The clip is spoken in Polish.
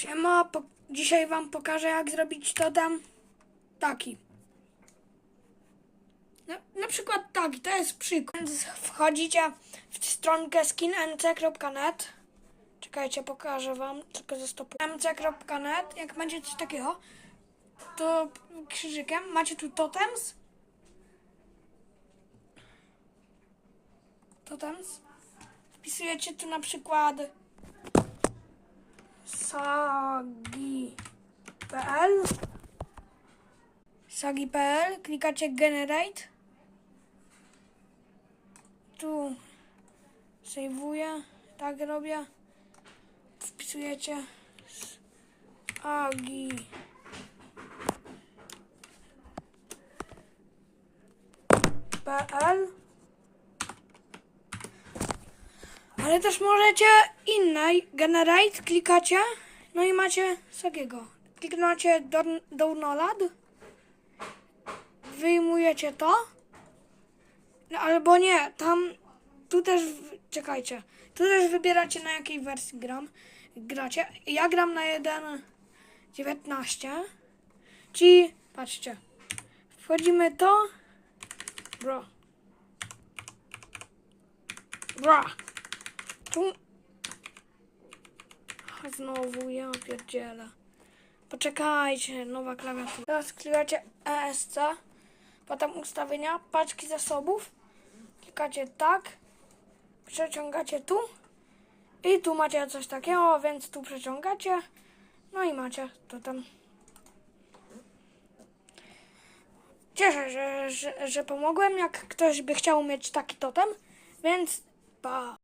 Siema, po, dzisiaj wam pokażę jak zrobić totem taki. Na, na przykład taki, to jest przykład. Wchodzicie w stronkę skinmc.net Czekajcie, pokażę wam, tylko zastopuję. mc.net, jak będzie coś takiego, to krzyżykiem macie tu totems. Totems. Wpisujecie tu na przykład sagi.pl sagi.pl klikacie generate. Tu sejwuję tak robię. Wpisujecie sagi PL Ale też możecie innej, generate, klikacie, no i macie Sagiego. Kliknacie don- download, wyjmujecie to, no albo nie, tam, tu też, czekajcie, tu też wybieracie na jakiej wersji gram, gracie. Ja gram na 1.19, czyli, patrzcie, wchodzimy to, bro, bro, tu... Znowu, ja pierdzielę. Poczekajcie, nowa klawiatura. Teraz klikacie ESC, potem ustawienia, paczki zasobów. Klikacie tak, przeciągacie tu i tu macie coś takiego, więc tu przeciągacie. No i macie to tam. Cieszę się, że, że, pomogłem, jak ktoś by chciał mieć taki totem, więc pa.